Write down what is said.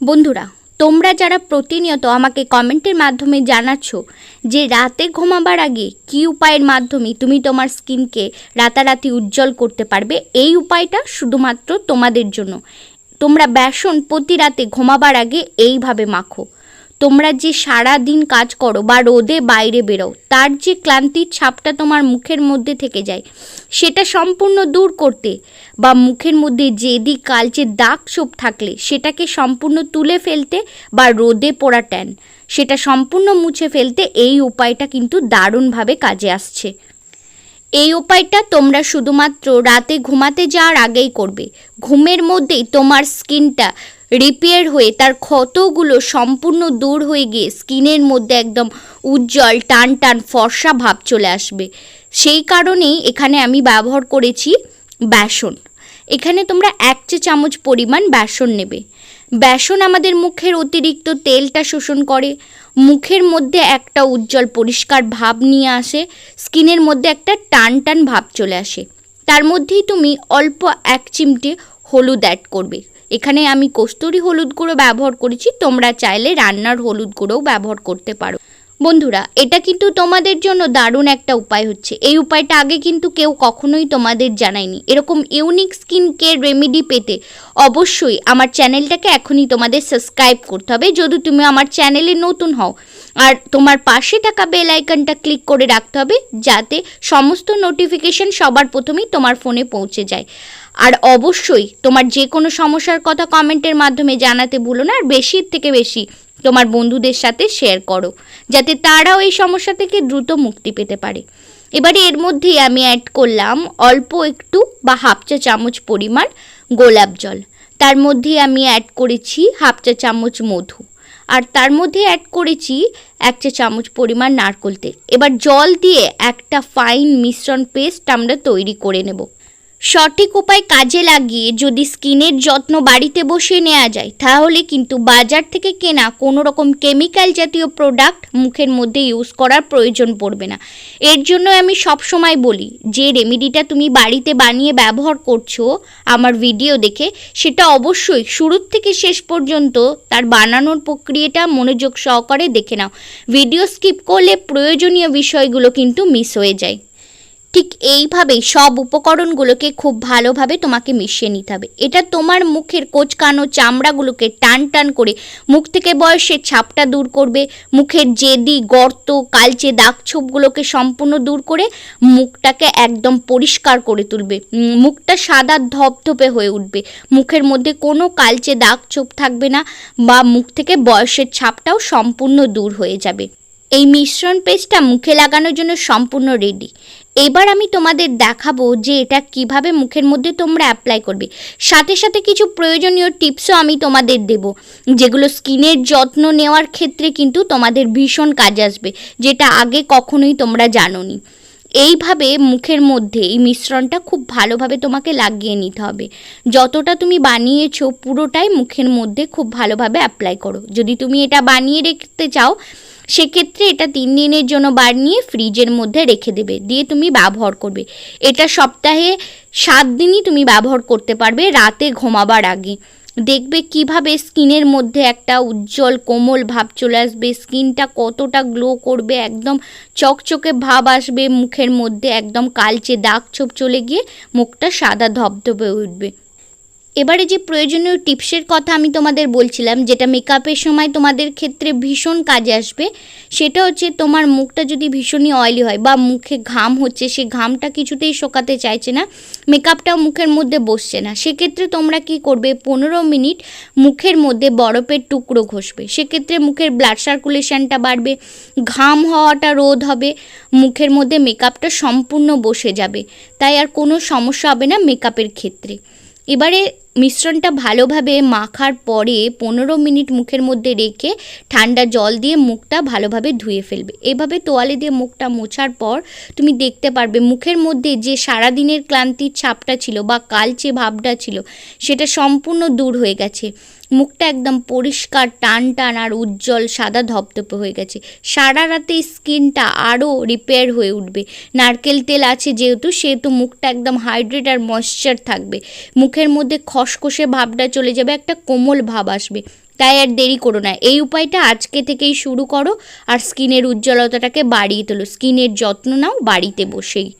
বন্ধুরা, তোমরা যারা প্রতিনিয়ত আমাকে কমেন্টের মাধ্যমে জানাচ্ছ যে রাতে ঘুমাবার আগে কি উপায়ের মাধ্যমে তুমি তোমার স্কিনকে রাতারাতি উজ্জ্বল করতে পারবে, এই উপায়টা শুধুমাত্র তোমাদের জন্য। তোমরা বেসন প্রতি রাতে ঘুমাবার আগে এইভাবে মাখো। তোমরা যে সারা দিন কাজ করো বা রোদে বাইরে বেরো তার যে ক্লান্তির ছাপটা তোমার মুখের মধ্যে থেকে যায়, সেটা সম্পূর্ণ দূর করতে বা মুখের মধ্যে জেদি কালচে দাগ ছোপ থাকলে, সেটাকে সম্পূর্ণ তুলে ফেলতে বা রোদে পোড়া ট্যান, সেটা সম্পূর্ণ মুছে ফেলতে এই উপায়টা কিন্তু দারুণভাবে কাজে আসছে। এই উপায়টা তোমরা শুধুমাত্র রাতে ঘুমাতে যাওয়ার আগেই করবে। ঘুমের মধ্যেই তোমার স্কিনটা রিপেয়ার হয়ে তার ক্ষতগুলো সম্পূর্ণ দূর হয়ে গিয়ে স্কিনের মধ্যে একদম উজ্জ্বল টান টান ফর্সা ভাব চলে আসবে। সেই কারণেই এখানে আমি ব্যবহার করেছি বেসন। এখানে তোমরা এক চা চামচ পরিমাণ বেসন নেবে। বেসন আমাদের মুখের অতিরিক্ত তেলটা শোষণ করে, মুখের মধ্যে একটা উজ্জ্বল পরিষ্কার ভাব নিয়ে আসে, স্কিনের মধ্যে একটা টান টান ভাব চলে আসে। তার মধ্যেই তুমি অল্প এক চিমটে হলুদ অ্যাড করবে। এখানে আমি কস্তুরি হলুদ গুঁড়ো ব্যবহার করেছি, তোমরা চাইলে রান্নার হলুদ গুঁড়োও ব্যবহার করতে পারো। বন্ধুরা, এটা কিন্তু তোমাদের জন্য দারুণ একটা উপায় হচ্ছে। এই উপায়টা আগে কিন্তু কেউ কখনোই তোমাদের জানায়নি। এরকম ইউনিক স্কিন কেয়ার রেমেডি পেতে অবশ্যই আমার চ্যানেলটাকে এখনই তোমাদের সাবস্ক্রাইব করতে হবে। যদি তুমি আমার চ্যানেলে নতুন হও, আর তোমার পাশে থাকা বেল আইকনটা ক্লিক করে রাখতে হবে, যাতে সমস্ত নোটিফিকেশন সবার প্রথমেই তোমার ফোনে পৌঁছে যায়। আর অবশ্যই তোমার যে কোনো সমস্যার কথা কমেন্টের মাধ্যমে জানাতে ভুলো না, আর বেশির থেকে বেশি তোমার বন্ধুদের সাথে শেয়ার করো, যাতে তারাও এই সমস্যা থেকে দ্রুত মুক্তি পেতে পারে। এবারে এর মধ্যেই আমি অ্যাড করলাম অল্প একটু বা হাফ চা চামচ পরিমাণ গোলাপ জল। তার মধ্যে আমি অ্যাড করেছি হাফ চা চামচ মধু। আর তার মধ্যে অ্যাড করেছি এক চা চামচ পরিমাণ নারকোল তেল। এবার জল দিয়ে একটা ফাইন মিশ্রণ পেস্ট আমরা তৈরি করে নেব। সঠিক উপায় কাজে লাগিয়ে যদি স্কিনের যত্ন বাড়িতে বসে নেওয়া যায়, তাহলে কিন্তু বাজার থেকে কেনা কোনো রকম কেমিক্যাল জাতীয় প্রোডাক্ট মুখের মধ্যে ইউজ করার প্রয়োজন পড়বে না। এর জন্য আমি সব সময় বলি, যে রেমেডিটা তুমি বাড়িতে বানিয়ে ব্যবহার করছ, আমার ভিডিও দেখে, সেটা অবশ্যই শুরুর থেকে শেষ পর্যন্ত তার বানানোর প্রক্রিয়াটা মনোযোগ সহকারে দেখে নাও। ভিডিও স্কিপ করলে প্রয়োজনীয় বিষয়গুলো কিন্তু মিস হয়ে যায়। ঠিক এইভাবেই সব উপকরণগুলোকে খুব ভালোভাবে তোমাকে মিশিয়ে নিতে হবে। এটা তোমার মুখের কোচকানো চামড়াগুলোকে টান টান করে মুখ থেকে বয়সের ছাপটা দূর করবে, মুখের জেদি, গর্ত, কালচে দাগ ছোপগুলোকে সম্পূর্ণ দূর করে মুখটাকে একদম পরিষ্কার করে তুলবে। মুখটা সাদা ধপধপে হয়ে উঠবে। মুখের মধ্যে কোনো কালচে দাগ ছোপ থাকবে না বা মুখ থেকে বয়সের ছাপটাও সম্পূর্ণ দূর হয়ে যাবে। এই মিশ্রণ পেস্টটা মুখে লাগানোর জন্য সম্পূর্ণ রেডি এবার আমি তোমাদের দেখাবো যে এটা কীভাবে মুখের মধ্যে তোমরা অ্যাপ্লাই করবে। সাথে সাথে কিছু প্রয়োজনীয় টিপসও আমি তোমাদের দেব, যেগুলো স্কিনের যত্ন নেওয়ার ক্ষেত্রে কিন্তু তোমাদের ভীষণ কাজে আসবে, যেটা আগে কখনোই তোমরা জানোনি। এইভাবে মুখের মধ্যে এই মিশ্রণটা খুব ভালোভাবে তোমাকে লাগিয়ে নিতে হবে। যতটা তুমি বানিয়েছো পুরোটাই মুখের মধ্যে খুব ভালোভাবে অ্যাপ্লাই করো। যদি তুমি এটা বানিয়ে রাখতে চাও সেক্ষেত্রে এটা তিন দিনের জন্য বানিয়ে ফ্রিজের মধ্যে রেখে দেবে। দিয়ে তুমি ব্যবহার করবে। এটা সপ্তাহে সাত দিনই তুমি ব্যবহার করতে পারবে রাতে ঘুমাবার আগে। দেখবে কীভাবে স্কিনের মধ্যে একটা উজ্জ্বল, কোমল ভাব চলে আসবে। স্কিনটা কতটা গ্লো করবে, একদম চকচকে ভাব আসবে মুখের মধ্যে, একদম কালচে দাগ ছোপ চলে গিয়ে মুখটা সাদা ধবধবে উঠবে। এবারে যে প্রয়োজনীয় টিপসের কথা আমি তোমাদের বলছিলাম, যেটা মেকআপের সময় তোমাদের ক্ষেত্রে ভীষণ কাজে আসবে, সেটা হচ্ছে তোমার মুখটা যদি ভীষণই অয়েলি হয় বা মুখে ঘাম হচ্ছে, সে ঘামটা কিছুতেই শোকাতে চাইছে না, মেকআপটাও মুখের মধ্যে বসছে না। সেক্ষেত্রে তোমরা কি করবে, পনেরো মিনিট মুখের মধ্যে বরফের টুকরো ঘষবে। সেক্ষেত্রে মুখের ব্লাড সার্কুলেশনটা বাড়বে, ঘাম হওয়াটা রোধ হবে, মুখের মধ্যে মেকআপটা সম্পূর্ণ বসে যাবে। তাই আর কোনো সমস্যা হবে না মেকআপের ক্ষেত্রে। এবারে মিশ্রণটা ভালোভাবে মাখার পরে পনেরো মিনিট মুখের মধ্যে রেখে ঠান্ডা জল দিয়ে মুখটা ভালোভাবে ধুয়ে ফেলবে। এভাবে তোয়ালে দিয়ে মুখটা মোছার পর তুমি দেখতে পারবে মুখের মধ্যে যে সারাদিনের ক্লান্তির ছাপটা ছিল বা কালচে ভাবটা ছিল, সেটা সম্পূর্ণ দূর হয়ে গেছে। মুখটা একদম পরিষ্কার টান টান আর উজ্জ্বল, সাদা ধপধপে হয়ে গেছে। সারা রাতে স্কিনটা আরও রিপেয়ার হয়ে উঠবে। নারকেল তেল আছে যেহেতু, সেহেতু মুখটা একদম হাইড্রেট আর ময়েশ্চার থাকবে। মুখের মধ্যে খসখসে ভাবটা চলে যাবে, একটা কোমল ভাব আসবে। তাই আর দেরি করো না। এই উপায়টা আজকে থেকেই শুরু করো আর স্কিনের উজ্জ্বলতাটাকে বাড়িয়ে তোলো। স্কিনের যত্ন নাও বাড়িতে বসেই।